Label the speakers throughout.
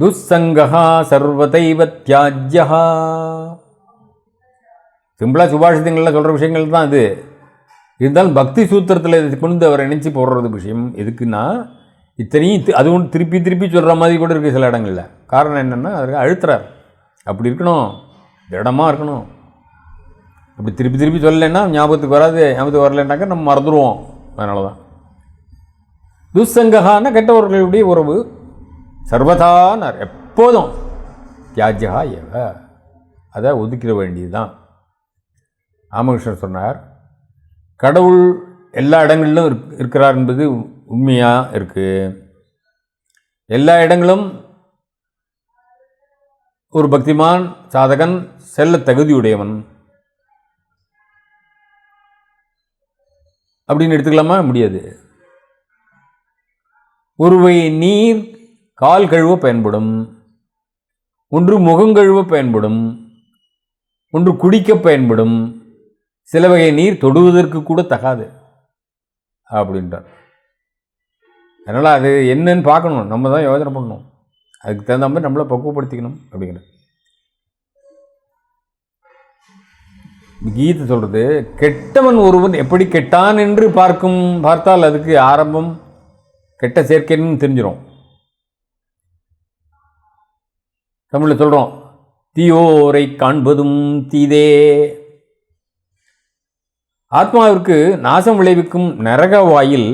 Speaker 1: துஸ்ஸங்கா சர்வதைவ தியாஜ்யா சிம்பிளாக சுபாஷிதங்களில் சொல்கிற விஷயங்கள் தான் இது இருந்தாலும் பக்தி சூத்திரத்தில் இதை கொண்டு அவர் நினச்சி போடுறது விஷயம். எதுக்குன்னா இத்தனையும் அது ஒன்று திருப்பி திருப்பி சொல்கிற மாதிரி கூட இருக்குது சில இடங்களில். காரணம் என்னென்னா அதற்கு அழுத்துறார். அப்படி இருக்கணும். திடமாக இருக்கணும். அப்படி திருப்பி திருப்பி சொல்லலைன்னா ஞாபகத்துக்கு வராது. ஞாபகத்துக்கு வரலைன்னாக்கா நம்ம மறந்துடுவோம் அதனால தான் துஸ்ஸங்ககான கெட்டவர்களுடைய உறவு சர்வதானார் எப்போதும் தியாஜகா ஏவ. அதை ஒதுக்கிட வேண்டியது தான் ராமகிருஷ்ணர் சொன்னார் கடவுள் எல்லா இடங்களிலும் இருக்- இருக்கிறார் என்பது உண்மையாக இருக்குது எல்லா இடங்களும் ஒரு பக்திமான் சாதகன் செல்ல தகுதியுடையவன். அப்படின்னு எடுத்துக்கலாமா? முடியாது. ஒருவை நீர் கால் கழுவ பயன்படும் ஒன்று முகங்கழுவ பயன்படும் ஒன்று குடிக்க பயன்படும் சில வகை நீர் தொடுவதற்கு கூட தகாது அப்படின்றார். அதனால் அது என்னன்னு பார்க்கணும். நம்ம தான் யோசனை பண்ணணும். அதுக்கு தகுந்த மாதிரி நம்மளை பக்குவப்படுத்திக்கணும் அப்படிங்கிற கீதை சொல்கிறது கெட்டவன் ஒருவன் எப்படி கெட்டான் என்று பார்க்கும் பார்த்தால் அதுக்கு ஆரம்பம் கெட்ட சேர்க்கைன்னு தெரிஞ்சிடும் தமிழில் சொல்கிறோம் தீயோரை காண்பதும் தீதே. ஆத்மாவிற்கு நாசம் விளைவிக்கும் நரக வாயில்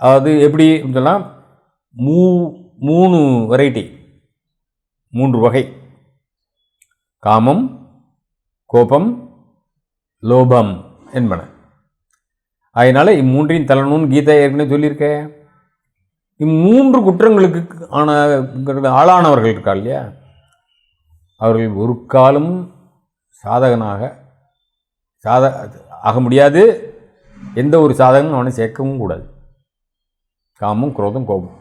Speaker 1: அதாவது எப்படி சொன்னால் மூ மூணு வெரைட்டி மூன்று வகை. காமம் கோபம் லோபம் என்பன. அதனால் இம்மூன்றையும் தள்ளணும்னு கீதை ஏற்கனவே சொல்லியிருக்கேன் இம்மூன்று குற்றங்களுக்கு ஆன ஆளானவர்கள் இருக்கா இல்லையா? அவர்கள் ஒரு காலம் சாதகனாக சாத ஆக முடியாது. எந்த ஒரு சாதகனும் அவனை சேர்க்கவும் கூடாது. காமும் குரோதம் கோபம்.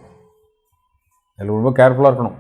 Speaker 1: அதில் ரொம்ப கேர்ஃபுல்லாக இருக்கணும்.